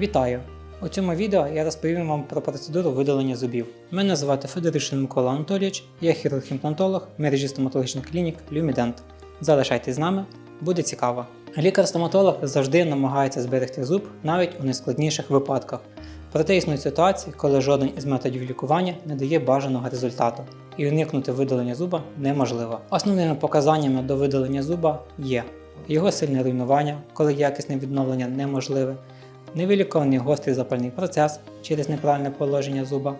Вітаю! У цьому відео я розповім вам про процедуру видалення зубів. Мене звати Федоришин Микола Анатолійович, я хірург-імплантолог мережі стоматологічних клінік Люмідент. Залишайтесь з нами, буде цікаво. Лікар-стоматолог завжди намагається зберегти зуб навіть у найскладніших випадках. Проте існують ситуації, коли жоден із методів лікування не дає бажаного результату, і уникнути видалення зуба неможливо. Основними показаннями до видалення зуба є його сильне руйнування, коли якісне відновлення неможливе, невилікований гострий запальний процес через неправильне положення зуба,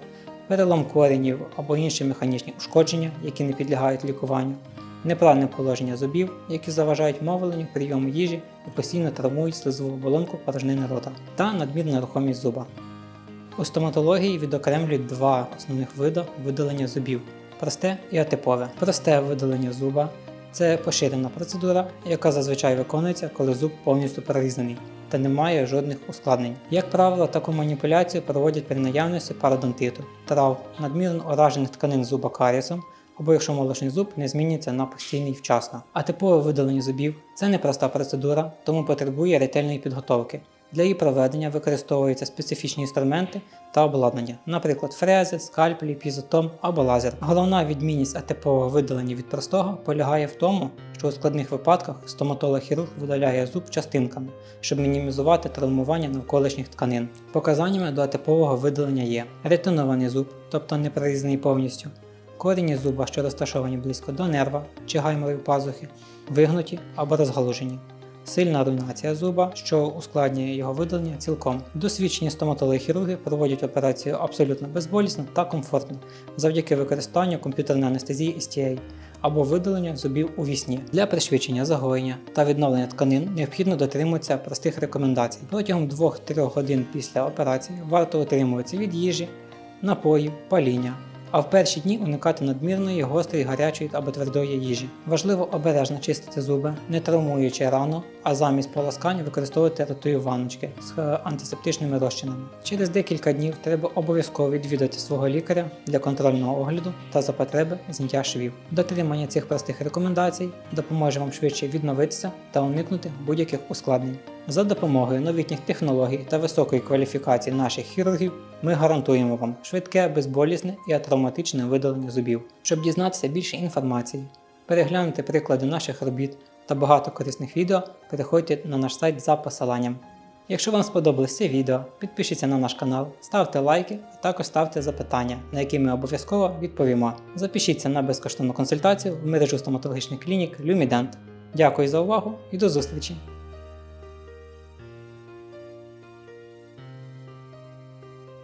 перелом коренів або інші механічні ушкодження, які не підлягають лікуванню, неправильне положення зубів, які заважають мовленню, прийому їжі і постійно травмують слизову оболонку порожнини рота, та надмірна рухомість зуба. У стоматології відокремлюють два основних види видалення зубів просте і атипове. Просте видалення зуба це поширена процедура, яка зазвичай виконується, коли зуб повністю прорізаний та немає жодних ускладнень. Як правило, таку маніпуляцію проводять при наявності пародонтиту, трав, надмірно уражених тканин зуба карісом, або якщо молочний зуб не зміниться на постійний вчасно. А типове видалення зубів це непроста процедура, тому потребує ретельної підготовки. Для її проведення використовуються специфічні інструменти та обладнання, наприклад, фрези, скальпелі, пізотом або лазер. Головна відмінність атипового видалення від простого полягає в тому, що у складних випадках стоматолог-хірург видаляє зуб частинками, щоб мінімізувати травмування навколишніх тканин. Показаннями до атипового видалення є ретинований зуб, тобто не прорізаний повністю, корені зуба, що розташовані близько до нерва чи гайморової пазухи, вигнуті або розгалужені. Сильна руйнація зуба, що ускладнює його видалення цілком. Досвідчені стоматологи-хірурги проводять операцію абсолютно безболісно та комфортно завдяки використанню комп'ютерної анестезії STA або видаленню зубів у вісні. Для пришвидшення загоєння та відновлення тканин необхідно дотримуватися простих рекомендацій. Протягом 2-3 годин після операції варто утримуватися від їжі, напоїв, паління. А в перші дні уникати надмірної, гострої, гарячої або твердої їжі. Важливо обережно чистити зуби, не травмуючи рану, а замість полоскань використовувати ротові ванночки з е, антисептичними розчинами. Через декілька днів треба обов'язково відвідати свого лікаря для контрольного огляду та за потреби зняття швів. Дотримання цих простих рекомендацій допоможе вам швидше відновитися та уникнути будь-яких ускладнень. За допомогою новітніх технологій та високої кваліфікації наших хірургів ми гарантуємо вам швидке, безболісне і атравматичне видалення зубів. Щоб дізнатися більше інформації, переглянути приклади наших робіт та багато корисних відео, переходьте на наш сайт за посиланням. Якщо вам сподобалось це відео, підпишіться на наш канал, ставте лайки, а також ставте запитання, на які ми обов'язково відповімо. Запишіться на безкоштовну консультацію в мережу стоматологічних клінік Люмідент. Дякую за увагу і до зустрічі!